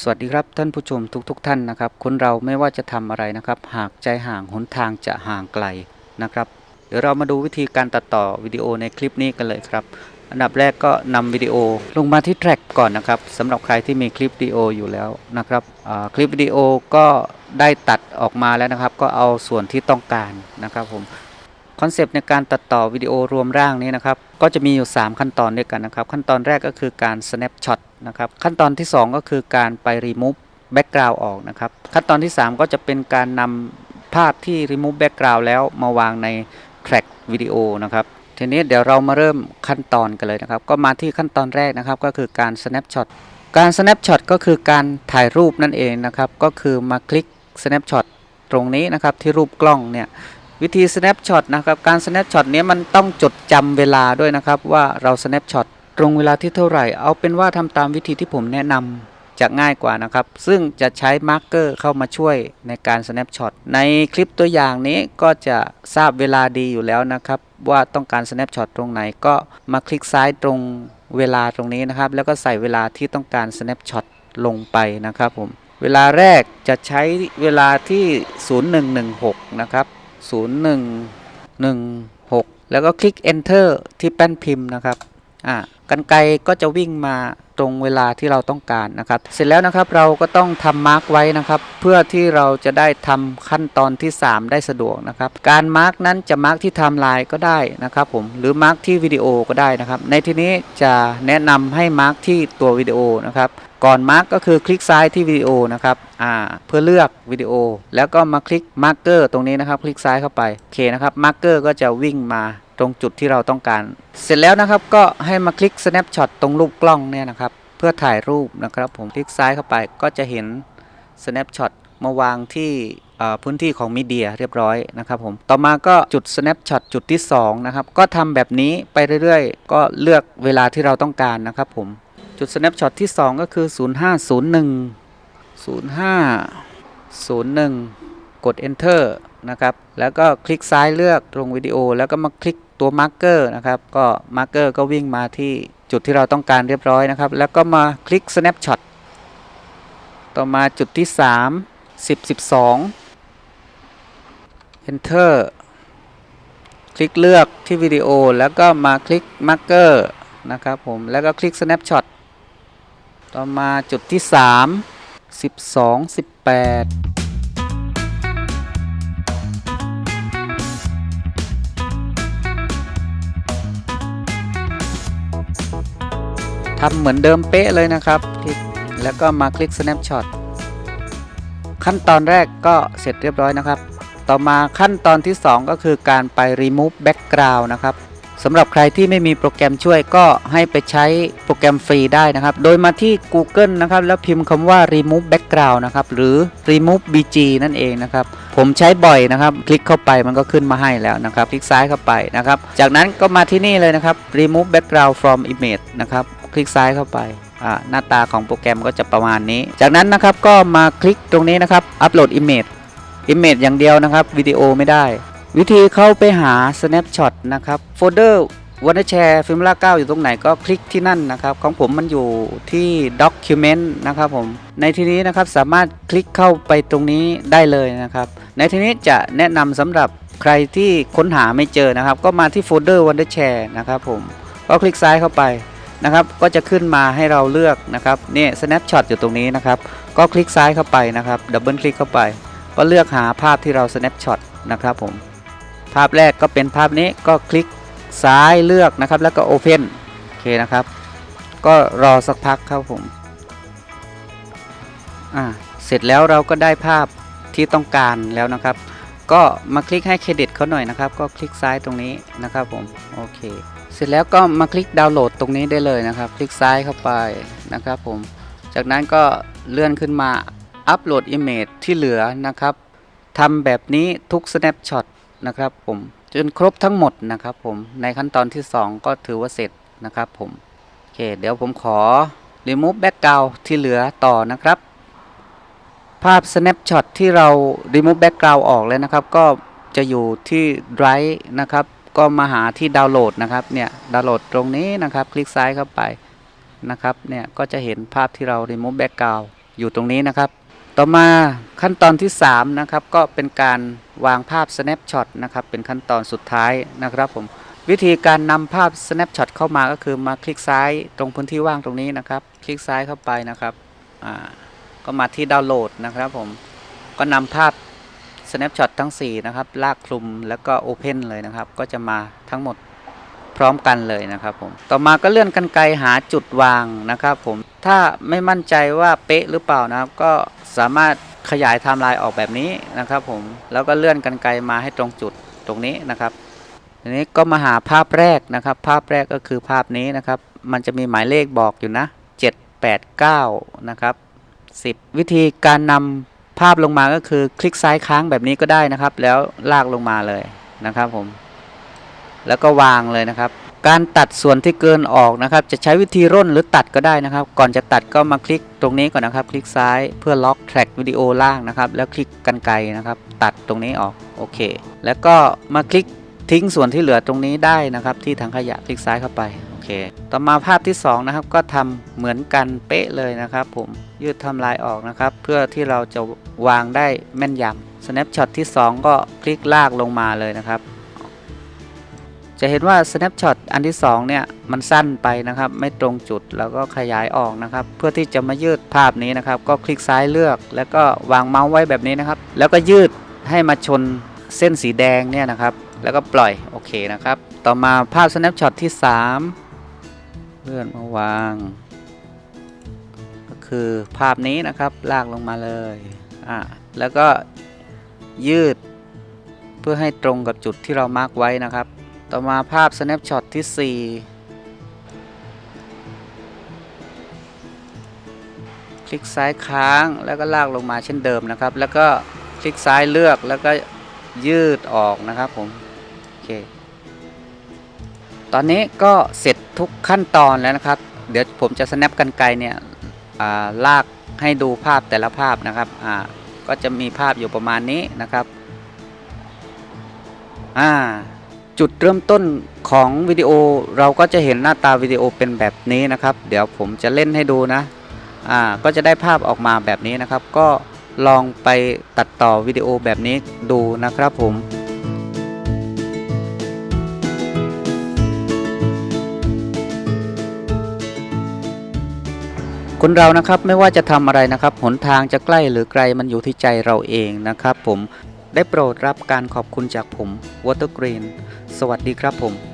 สวัสดีครับท่านผู้ชมทุกๆทท่านนะครับ คนเราไม่ว่าจะทำอะไรนะครับ หากใจห่างหนทางจะห่างไกลนะครับ เดี๋ยวเรามาดูวิธีการตัดต่อวิดีโอในคลิปนี้กันเลยครับ อันดับแรกก็นำวิดีโอลงมาที่แทร็กก่อนนะครับสำหรับใครที่มีคลิปวิดีโออยู่แล้วนะครับคลิปวิดีโอก็ได้ตัดออกมาแล้วนะครับ ก็เอาส่วนที่ต้องการนะครับผมคอนเซปต์ในการตัดต่อวิดีโอรวมร่างนี้นะครับ ก็จะมีอยู่ 3 ขั้นตอนด้วยกันนะครับ ขั้นตอนแรกก็คือการ snapshot นะครับ ขั้นตอนที่ 2 ก็คือการไป remove background ออกนะครับ ขั้นตอนที่ 3 ก็จะเป็นการนำภาพที่ remove background แล้วมาวางใน track วิดีโอนะครับ ทีนี้เดี๋ยวเรามาเริ่มขั้นตอนกันเลยนะครับ ก็มาที่ขั้นตอนแรกนะครับ ก็คือการ snapshot การ snapshot ก็คือการถ่ายรูปนั่นเองนะครับ ก็คือมาคลิก snapshot ตรงนี้นะครับที่รูปกล้องเนี่ยวิธี snapshot นะครับ การ snapshot เนี้ยมันต้องจดจำเวลาด้วยนะครับว่าเรา snapshot ตรงเวลาที่เท่าไหร่ เอาเป็นว่าทำตามวิธีที่ผมแนะนำจะง่ายกว่านะครับ ซึ่งจะใช้มาร์กเกอร์เข้ามาช่วยในการ snapshot ในคลิปตัวอย่างนี้ก็จะทราบเวลาดีอยู่แล้วนะครับ ว่าต้องการ snapshot ตรงไหนก็มาคลิกซ้ายตรงเวลาตรงนี้นะครับ แล้วก็ใส่เวลาที่ต้องการ snapshot ลงไปนะครับผมเวลาแรกจะใช้เวลาที่ 0116 นะครับ 0116 แล้วก็คลิก enter ที่แป้นพิมพ์นะครับ อ่ากันไกก็จะวิ่งมาตรงเวลาที่เราต้องการนะครับ เสร็จแล้วนะครับเราก็ต้องทำมาร์กไว้นะครับ เพื่อที่เราจะได้ทำขั้นตอนที่ 3 ได้สะดวกนะครับ การมาร์กนั้นจะมาร์กที่ไทม์ไลน์ก็ได้นะครับผมหรือมาร์กที่วิดีโอก็ได้นะครับ ในที่นี้จะแนะนำให้มาร์กที่ตัววิดีโอนะครับ ก่อนมาร์กก็คือคลิกซ้ายที่วิดีโอนะครับอ่าเพื่อเลือกวิดีโอ แล้วก็มาคลิกมาร์กเกอร์ตรงนี้นะครับ คลิกซ้ายเข้าไปโอเคนะครับมาร์กเกอร์ก็จะวิ่งมา รงจุดที่เราต้องการ เสร็จแล้วนะครับก็ให้มาคลิก snapshot ตรงรูปกล้องเนี่ยนะครับ เพื่อถ่ายรูปนะครับ ผมคลิกซ้ายเข้าไปก็จะเห็น snapshot มาวางที่พื้นที่ของมีเดียเรียบร้อยนะครับผม ต่อมาก็จุด snapshot จุดที่ 2 นะครับ ก็ทำแบบนี้ไปเรื่อยๆ ก็เลือกเวลาที่เราต้องการนะครับผม จุด snapshot ที่ 2 ก็คือ 0501 0501 กด enter นะครับแล้วก็คลิกซ้ายเลือกตรงวิดีโอ แล้วก็มาคลิกตัว marker นะครับก็ marker ก็วิ่งมาที่จุดที่เราต้องการเรียบร้อยนะครับ แล้วก็มาคลิก snapshot ต่อมาจุดที่ 3 10 12 enter คลิกเลือกที่วิดีโอแล้วก็มาคลิก marker นะครับผมแล้วก็คลิก snapshot ต่อมาจุดที่ 3 12 18 ทำเหมือนเดิมเป๊ะเลยนะครับ คลิกแล้วก็มาคลิก snapshot ขั้นตอนแรกก็เสร็จเรียบร้อยนะครับ ต่อมาขั้นตอนที่ 2 ก็คือการไป remove background นะครับสำหรับใครที่ไม่มีโปรแกรมช่วยก็ให้ไปใช้โปรแกรมฟรีได้นะครับ โดยมาที่ Google นะครับ แล้วพิมพ์คำว่า remove background นะครับ หรือ remove bg นั่นเองนะครับ ผมใช้บ่อยนะครับ คลิกเข้าไปมันก็ขึ้นมาให้แล้วนะครับ คลิกซ้ายเข้าไปนะครับ จากนั้นก็มาที่นี่เลยนะครับ remove background from image นะครับ คลิกซ้ายเข้าไปอ่าหน้าตาของโปรแกรมก็จะประมาณนี้ จากนั้นนะครับก็มาคลิกตรงนี้นะครับ upload image image อย่างเดียวนะครับวิดีโอไม่ได้ วิธีเข้าไปหา snapshot นะครับโฟลเดอร์วันแชร์ฟิล์มล่า9อยู่ตรงไหนก็คลิกที่นั่นนะครับของผมมันอยู่ที่ document นะครับผมในที่นี้นะครับสามารถคลิกเข้าไปตรงนี้ได้เลยนะครับ ในที่นี้จะแนะนำสำหรับใครที่ค้นหาไม่เจอนะครับ ก็มาที่โฟลเดอร์วันแชร์นะครับผมก็คลิกซ้ายเข้าไป นะครับ ก็จะขึ้นมาให้เราเลือกนะครับนี่ snapshot อยู่ตรงนี้นะครับ ก็คลิกซ้ายเข้าไปนะครับดับเบิลคลิกเข้าไป ก็เลือกหาภาพที่เรา snapshot นะครับผมภาพแรกก็เป็นภาพนี้ก็คลิกซ้ายเลือกนะครับ แล้วก็ Open โอเคนะครับ ก็รอสักพักครับผมอ่าเสร็จแล้วเราก็ได้ภาพที่ต้องการแล้วนะครับ ก็มาคลิกให้เครดิตเขาหน่อยนะครับ ก็คลิกซ้ายตรงนี้นะครับผมโอเค เสร็จแล้วก็มาคลิกดาวน์โหลดตรงนี้ได้เลยนะครับ คลิกซ้ายเข้าไปนะครับผมจากนั้นก็เลื่อนขึ้นมาอัปโหลด Image ที่เหลือนะครับทำแบบนี้ทุก snapshot นะครับผมจนครบทั้งหมดนะครับผมในขั้นตอนที่ 2 ก็ถือว่าเสร็จนะครับผมโอเค เดี๋ยวผมขอ remove background ที่เหลือต่อนะครับ ภาพ snapshot ที่เรา remove background ออกแล้วนะครับ ก็จะอยู่ที่ drive นะครับ ก็มาหาที่ดาวน์โหลดนะครับ เนี่ย ดาวน์โหลดตรงนี้นะครับ คลิกซ้ายเข้าไปนะครับ เนี่ย ก็จะเห็นภาพที่เรา remove background อยู่ตรงนี้นะครับ ต่อมาขั้นตอนที่ 3 นะครับ ก็เป็นการวางภาพ snapshot นะครับ เป็นขั้นตอนสุดท้ายนะครับผม วิธีการนำภาพ snapshot เข้ามาก็คือมาคลิกซ้ายตรงพื้นที่ว่างตรงนี้นะครับ คลิกซ้ายเข้าไปนะครับ อ่า ก็มาที่ดาวน์โหลดนะครับผมก็นำภาพ snapshot ทั้ง 4 นะครับ ลากคลุมแล้วก็ open เลยนะครับ ก็จะมาทั้งหมดพร้อมกันเลยนะครับผม ต่อมาก็เลื่อนกันไกลหาจุดวางนะครับผม ถ้าไม่มั่นใจว่าเป๊ะหรือเปล่านะครับ ก็สามารถขยายไทม์ไลน์ออกแบบนี้นะครับผม แล้วก็เลื่อนกันไกลมาให้ตรงจุดตรงนี้นะครับทีนี้ก็มาหาภาพแรกนะครับ ภาพแรกก็คือภาพนี้นะครับ มันจะมีหมายเลขบอกอยู่นะ 7 8 9 นะครับ 10 วิธีการนำภาพลงมาก็คือคลิกซ้ายค้างแบบนี้ก็ได้นะครับ แล้วลากลงมาเลยนะครับผม แล้วก็วางเลยนะครับ การตัดส่วนที่เกินออกนะครับ จะใช้วิธีร่นหรือตัดก็ได้นะครับ ก่อนจะตัดก็มาคลิกตรงนี้ก่อนนะครับ คลิกซ้ายเพื่อล็อกแทร็กวิดีโอล่างนะครับ แล้วคลิกกันไกลนะครับ ตัดตรงนี้ออกโอเค แล้วก็มาคลิกทิ้งส่วนที่เหลือตรงนี้ได้นะครับ ที่ถังขยะคลิกซ้ายเข้าไป เค ต่อมาภาพที่สองนะครับ ก็ทำเหมือนกันเป๊ะเลยนะครับ ผมยืดไทำลายออกนะครับ เพื่อที่เราจะวางได้แม่นยำ snapshot ที่ 2 ก็คลิกลากลงมาเลยนะครับ จะเห็นว่า snapshot อันที่ 2 เนี่ย มันสั้นไปนะครับ ไม่ตรงจุดแล้วก็ขยายออกนะครับ เพื่อที่จะมายืดภาพนี้นะครับ ก็คลิกซ้ายเลือก แล้วก็วางเมาส์ไว้แบบนี้นะครับ แล้วก็ยืดให้มาชนเส้นสีแดงเนี่ยนะครับ แล้วก็ปล่อยโอเคนะครับ ต่อมาภาพ snapshot ที่ 3 เลื่อนมาวาง ก็คือภาพนี้นะครับลากลงมาเลยอ่าแล้วก็ยืดเพื่อให้ตรงกับจุดที่เรามาร์กไว้นะครับ ต่อมาภาพ snapshot ที่ 4 คลิกซ้ายค้างแล้วก็ลากลงมาเช่นเดิมนะครับ แล้วก็คลิกซ้ายเลือกแล้วก็ยืดออกนะครับผม โอเค ตอนนี้ก็เสร็จทุกขั้นตอนแล้วนะครับ เดี๋ยวผมจะ snap กันไกลเนี่ยาลากให้ดูภาพแต่ละภาพนะครับก็จะมีภาพอยู่ประมาณนี้นะครับจุดเริ่มต้นของวิดีโอเราก็จะเห็นหน้าตาวิดีโอเป็นแบบนี้นะครับ เดี๋ยวผมจะเล่นให้ดูนะก็จะได้ภาพออกมาแบบนี้นะครับ ก็ลองไปตัดต่อวิดีโอแบบนี้ดูนะครับผม คนเรานะครับไม่ว่าจะทำอะไรนะครับหนทางจะใกล้หรือไกลมันอยู่ที่ใจเราเองนะครับผมได้โปรดรับการขอบคุณจากผมวอเตอร์กรีนสวัสดีครับผม